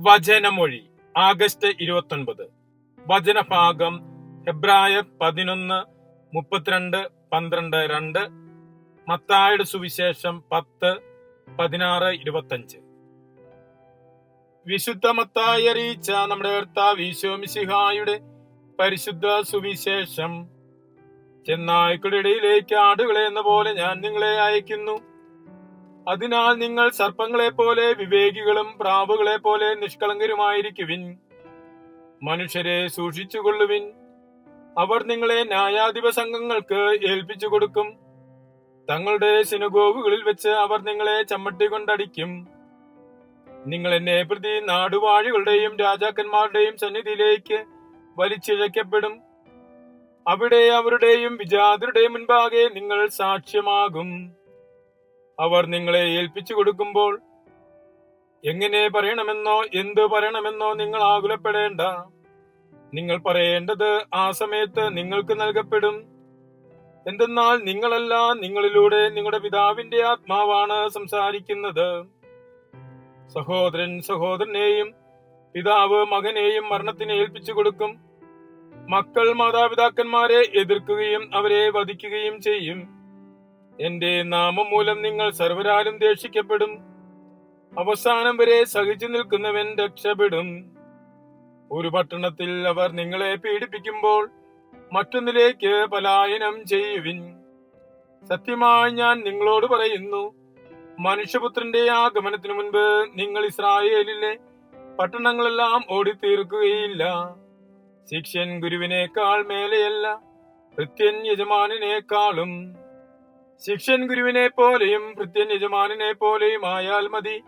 വചനമൊഴി August ഇരുപത്തൊൻപത്. വചനഭാഗം ഹെബ്രായർ പതിനൊന്ന് മുപ്പത്തിരണ്ട് പന്ത്രണ്ട് രണ്ട് മത്തായുടെ സുവിശേഷം പത്ത് പതിനാറ് ഇരുപത്തഞ്ച്. വിശുദ്ധ മത്തായി അറിയിച്ച നമ്മുടെ ഭർത്താവ് ഈശോമിശിഹായുടെ പരിശുദ്ധ സുവിശേഷം ചെന്നായ്ക്കളുടെ ഇടയിലേക്ക് ആടുകളെ എന്ന പോലെ ഞാൻ നിങ്ങളെ അയക്കുന്നു. അതിനാൽ നിങ്ങൾ സർപ്പങ്ങളെ പോലെ വിവേകികളും പ്രാവുകളെ പോലെ നിഷ്കളങ്കരുമായിരിക്കുവിൻ. മനുഷ്യരെ സൂക്ഷിച്ചുകൊള്ളുവിൻ. അവർ നിങ്ങളെ ന്യായാധിപ സംഘങ്ങൾക്ക് ഏൽപ്പിച്ചു കൊടുക്കും തങ്ങളുടെ സിനഗോഗുകളിൽ വെച്ച് അവർ നിങ്ങളെ ചമ്മട്ടി കൊണ്ടടിക്കും നിങ്ങൾ എന്നെ പ്രതി നാടുവാഴികളുടെയും രാജാക്കന്മാരുടെയും സന്നിധിയിലേക്ക് വലിച്ചിഴക്കപ്പെടും. അവിടെ അവരുടെയും വിജാതരുടെയും മുൻപാകെ നിങ്ങൾ സാക്ഷ്യമാകും. അവർ നിങ്ങളെ ഏൽപ്പിച്ചു കൊടുക്കുമ്പോൾ എങ്ങനെ പറയണമെന്നോ എന്ത് പറയണമെന്നോ നിങ്ങൾ ആകുലപ്പെടേണ്ട. നിങ്ങൾ പറയേണ്ടത് ആ സമയത്ത് നിങ്ങൾക്ക് നൽകപ്പെടും. എന്തെന്നാൽ നിങ്ങളല്ല നിങ്ങളിലൂടെ നിങ്ങളുടെ പിതാവിന്റെ ആത്മാവാണ് സംസാരിക്കുന്നത്. സഹോദരൻ സഹോദരനെയും പിതാവ് മകനെയും മരണത്തിന് ഏൽപ്പിച്ചു കൊടുക്കും. മക്കൾ മാതാപിതാക്കന്മാരെ എതിർക്കുകയും അവരെ വധിക്കുകയും ചെയ്യും. എന്റെ നാമം മൂലം നിങ്ങൾ സർവരാലും ദേഷിക്കപ്പെടും അവസാനം വരെ സഹിച്ചു നിൽക്കുന്നവൻ രക്ഷപ്പെടും. ഒരു പട്ടണത്തിൽ അവർ നിങ്ങളെ പീഡിപ്പിക്കുമ്പോൾ മറ്റൊന്നിലേക്ക് പലായനം ചെയ്യുവിൻ. സത്യമായി ഞാൻ നിങ്ങളോട് പറയുന്നു മനുഷ്യപുത്രന്റെ ആഗമനത്തിനു മുൻപ് നിങ്ങൾ ഇസ്രായേലിലെ പട്ടണങ്ങളെല്ലാം ഓടിത്തീർക്കുകയില്ല. ശിക്ഷ്യൻ ഗുരുവിനേക്കാൾ മേലെയല്ല കൃത്യൻ യജമാനേക്കാളും ശിക്ഷൻ ഗുരുവിനെ പോലെയും ഭൃത്യൻ പോലെയും ആയാൽ മതി.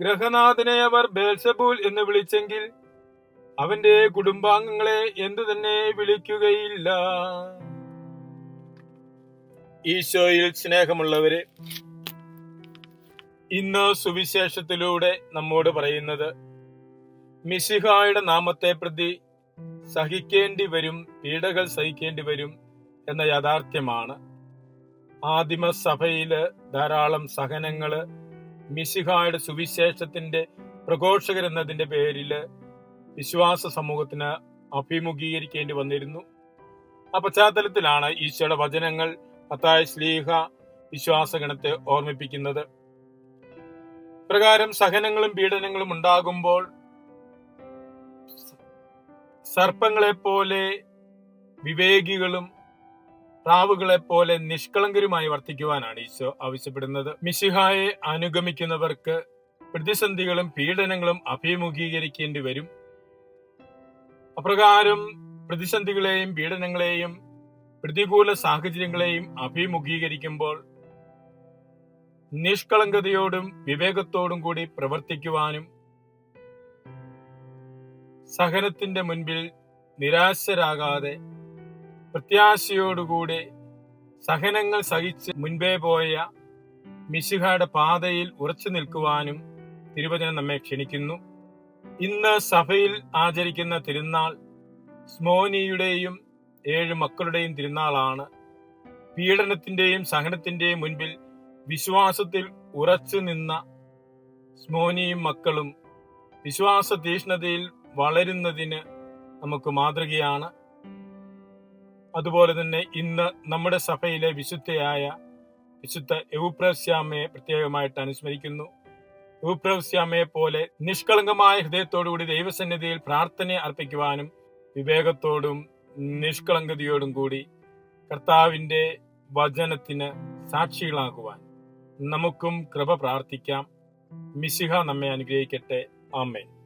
ഗ്രഹനാഥനെ അവർ ബേൽസബൂൽ എന്ന് വിളിച്ചെങ്കിൽ അവന്റെ കുടുംബാംഗങ്ങളെ എന്തു തന്നെ വിളിക്കുകയില്ല. ഈശോയിൽ സ്നേഹമുള്ളവരെ ഇന്ന് സുവിശേഷത്തിലൂടെ നമ്മോട് പറയുന്നത് മിശിഹായുടെ നാമത്തെ പ്രതി സഹിക്കേണ്ടി വരും പീഡകൾ സഹിക്കേണ്ടി വരും എന്ന യാഥാർത്ഥ്യമാണ്. ആദിമ സഭയിൽ ധാരാളം സഹനങ്ങൾ മിശിഹായുടെ സുവിശേഷത്തിന്റെ പ്രഘോഷകർ എന്നതിന്റെ പേരിൽ വിശ്വാസ സമൂഹത്തിന് അഭിമുഖീകരിക്കേണ്ടി വന്നിരുന്നു. ആ പശ്ചാത്തലത്തിലാണ് ഈശോയുടെ വചനങ്ങൾ അത്തായ ശ്ലീഹ വിശ്വാസഗണത്തെ ഓർമ്മിപ്പിക്കുന്നത്. പ്രകാരം സഹനങ്ങളും പീഡനങ്ങളും ഉണ്ടാകുമ്പോൾ സർപ്പങ്ങളെപ്പോലെ വിവേകികളും പ്രാവുകളെ പോലെ നിഷ്കളങ്കരുമായി വർത്തിക്കുവാനാണ് ഈശോ ആവശ്യപ്പെടുന്നത്. മിശിഹായെ അനുഗമിക്കുന്നവർക്ക് പ്രതിസന്ധികളും പീഡനങ്ങളും അഭിമുഖീകരിക്കേണ്ടി വരും. അപ്രകാരം പ്രതിസന്ധികളെയും പീഡനങ്ങളെയും പ്രതികൂല സാഹചര്യങ്ങളെയും അഭിമുഖീകരിക്കുമ്പോൾ നിഷ്കളങ്കതയോടും വിവേകത്തോടും കൂടി പ്രവർത്തിക്കുവാനും സഹനത്തിന്റെ മുൻപിൽ നിരാശരാകാതെ പ്രത്യാശയോടുകൂടി സഹനങ്ങൾ സഹിച്ച് മുൻപേ പോയ മിശിഹയുടെ പാതയിൽ ഉറച്ചു നിൽക്കുവാനും തിരുവചനം നമ്മെ ക്ഷണിക്കുന്നു. ഇന്ന് സഭയിൽ ആചരിക്കുന്ന തിരുനാൾ സ്മോനിയുടെയും ഏഴ് മക്കളുടെയും തിരുനാളാണ്. പീഡനത്തിന്റെയും സഹനത്തിന്റെയും മുൻപിൽ വിശ്വാസത്തിൽ ഉറച്ചു നിന്ന സ്മോനിയും മക്കളും വിശ്വാസ തീഷ്ണതയിൽ വളരുന്നതിന് നമുക്ക് മാതൃകയാണ്. അതുപോലെ തന്നെ ഇന്ന് നമ്മുടെ സഭയിലെ വിശുദ്ധയായ വിശുദ്ധ എവുപ്രസ്യാമയെ പ്രത്യേകമായിട്ട് അനുസ്മരിക്കുന്നു. എവുപ്രസ്യാമയെ പോലെ നിഷ്കളങ്കമായ ഹൃദയത്തോടുകൂടി ദൈവസന്നിധിയിൽ പ്രാർത്ഥന അർപ്പിക്കുവാനും വിവേകത്തോടും നിഷ്കളങ്കതയോടും കൂടി കർത്താവിന്റെ വചനത്തിന് സാക്ഷികളാകുവാൻ നമുക്കും കൃപ പ്രാർത്ഥിക്കാം. മിശിഹ നമ്മെ അനുഗ്രഹിക്കട്ടെ. ആമേൻ.